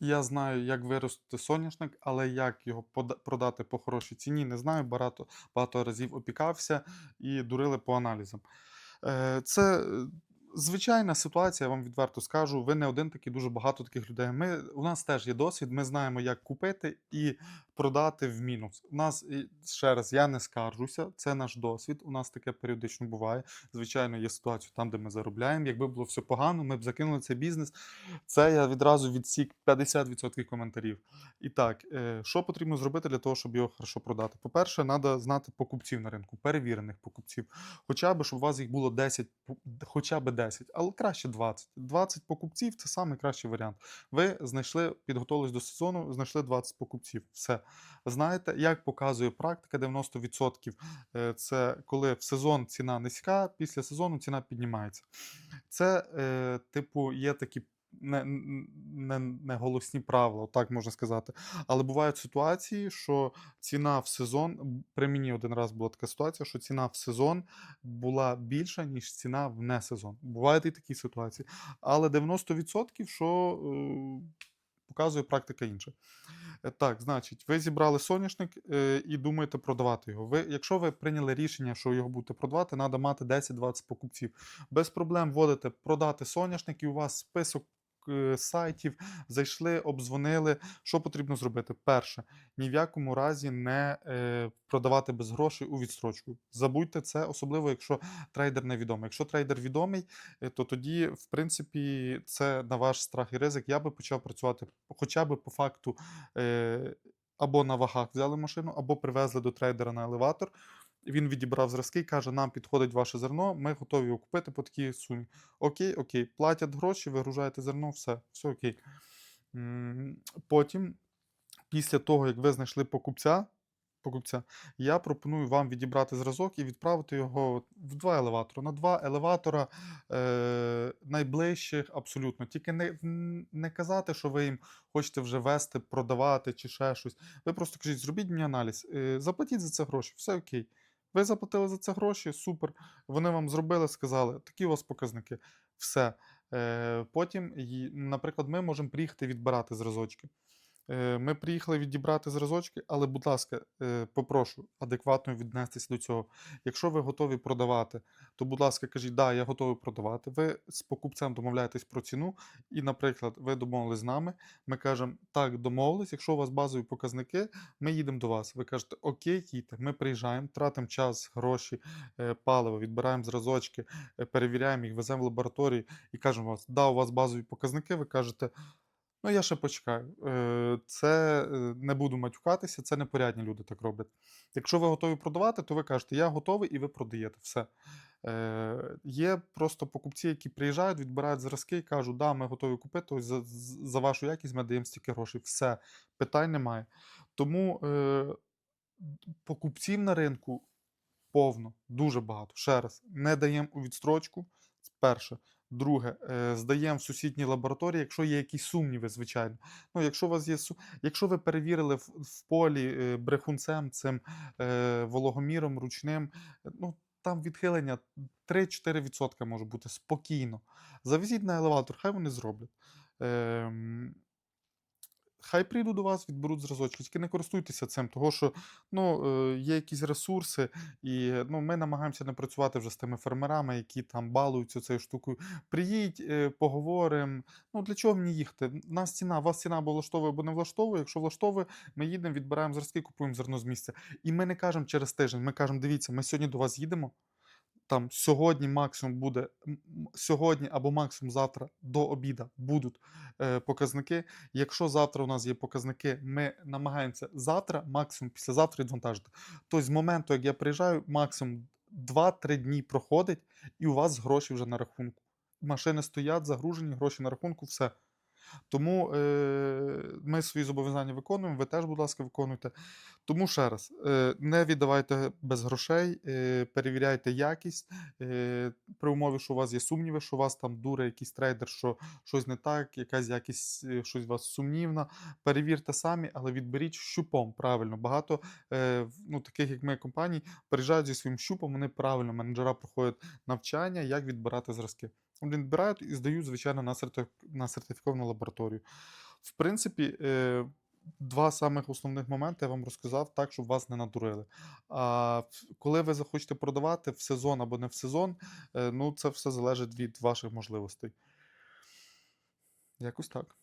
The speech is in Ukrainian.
Я знаю, як виростити соняшник, але як його продати по хорошій ціні, не знаю. Багато, багато разів опікався і дурили по аналізам. Е, Це е, звичайна ситуація, я вам відверто скажу. Ви не один такий, дуже багато таких людей. Ми, у нас теж є досвід, ми знаємо, як купити і продати в мінус. У нас, ще раз, я не скаржуся, це наш досвід. У нас таке періодично буває. Звичайно, є ситуація там, де ми заробляємо. Якби було все погано, ми б закинули цей бізнес. Це я відразу відсік 50% коментарів. І так, е, що потрібно зробити для того, щоб його хорошо продати? По-перше, треба знати покупців на ринку, перевірених покупців. Хоча б, щоб у вас їх було 10, пу- хоча б 10, але краще 20. 20 покупців це найкращий варіант. Ви знайшли, підготувались до сезону, знайшли 20 покупців. Все. Знаєте, як показує практика, 90% е, це коли в сезон ціна низька, після сезону ціна піднімається. Це, е, типу, є такі не, не, не голосні правила, так можна сказати. Але бувають ситуації, що ціна в сезон, при мені один раз була така ситуація, що ціна в сезон була більша, ніж ціна в не сезон. Бувають і такі ситуації. Але 90% що е, показує практика інша. Е, Так, значить, ви зібрали соняшник е, і думаєте продавати його. Ви, якщо ви прийняли рішення, що його будете продавати, треба мати 10-20 покупців. Без проблем вводите продати соняшник, і у вас список сайтів, зайшли, обдзвонили. Що потрібно зробити? Перше, ні в якому разі не е, продавати без грошей у відстрочку. Забудьте це, особливо якщо трейдер невідомий. Якщо трейдер відомий, е, то тоді, в принципі, це на ваш страх і ризик. Я би почав працювати хоча б по факту. Е, або на вагах взяли машину, або привезли до трейдера на елеватор. Він відібрав зразки каже: нам підходить ваше зерно, ми готові його купити по такій сумі. Окей, окей, платять гроші, вигружаєте зерно, все, все окей. Потім, після того, як ви знайшли покупця, покупця, я пропоную вам відібрати зразок і відправити його в два елеватори. На два елеватора е, найближчих абсолютно. Тільки не, не казати, що ви їм хочете вже вести, продавати чи ще щось. Ви просто кажіть, зробіть мені аналіз, е, заплатіть за це гроші, все окей. Ви заплатили за це гроші, супер. Вони вам зробили, сказали, такі у вас показники. Все. Е, потім, наприклад, ми можемо приїхати відбирати зразочки. Е, Ми приїхали відібрати зразочки, але, будь ласка, е, попрошу адекватно віднестися до цього. Якщо ви готові продавати, то, будь ласка, кажіть, да, я готовий продавати. Ви з покупцем домовляєтесь про ціну, і, наприклад, ви домовились з нами. Ми кажемо, так, домовились. Якщо у вас базові показники, ми їдемо до вас. Ви кажете, окей, їдьте. Ми приїжджаємо, тратимо час, гроші, е, паливо, відбираємо зразочки, перевіряємо їх, веземо в лабораторію і кажемо вас, да, у вас базові показники. Ви кажете. Ну, я ще почекаю. Е, Це е, не буду матюкатися, це непорядні люди так роблять. Якщо ви готові продавати, то ви кажете, я готовий і ви продаєте. Все. Е, Є просто покупці, які приїжджають, відбирають зразки і кажуть, да, ми готові купити, ось за, за вашу якість ми даємо стільки грошей. Все, питань немає. Тому покупців на ринку повно, дуже багато. Ще раз, не даємо у відстрочку. Перше. Друге, е, здаємо в сусідній лабораторії, якщо є якісь сумніви, звичайно. Ну, якщо у вас є якщо ви перевірили в, полі е, брехунцем, цим е, вологоміром ручним, ну там відхилення 3-4% може бути спокійно. Завезіть на елеватор, хай вони зроблять. Хай прийдуть до вас, відберуть зразочки, тільки не користуйтеся цим, того що ну, е, є якісь ресурси, і ну, ми намагаємося не працювати вже з тими фермерами, які там балуються цією штукою. Приїдь, е, поговоримо. Ну для чого мені їхати? Нас ціна, вас ціна або влаштовує, або не влаштовує. Якщо влаштовує, ми їдемо, відбираємо зразки, купуємо зерно з місця. І ми не кажемо через тиждень. Ми кажемо, дивіться, ми сьогодні до вас їдемо. Там сьогодні максимум буде сьогодні або максимум завтра до обіда будуть е, показники. Якщо завтра у нас є показники, ми намагаємося завтра, максимум післязавтра відвантажити. Тобто з моменту, як я приїжджаю, максимум 2-3 дні проходить, і у вас гроші вже на рахунку. Машини стоять, загружені, гроші на рахунку, все. Тому е, ми свої зобов'язання виконуємо, ви теж, будь ласка, виконуйте. Тому ще раз, е, не віддавайте без грошей, е, перевіряйте якість. Е, при умові, що у вас є сумніви, що у вас там дуре якийсь трейдер, що щось не так, якась якість, е, щось у вас сумнівна. Перевірте самі, але відберіть щупом правильно. Багато е, ну, таких, як ми, компаній, приїжджають зі своїм щупом, вони правильно, менеджера проходять навчання, як відбирати зразки. Вони відбирають і здають, звичайно, на сертифіковану лабораторію. В принципі, е, 2 самих основних моменти я вам розказав так, щоб вас не надурили. А коли ви захочете продавати в сезон або не в сезон, е, ну, це все залежить від ваших можливостей. Якось так.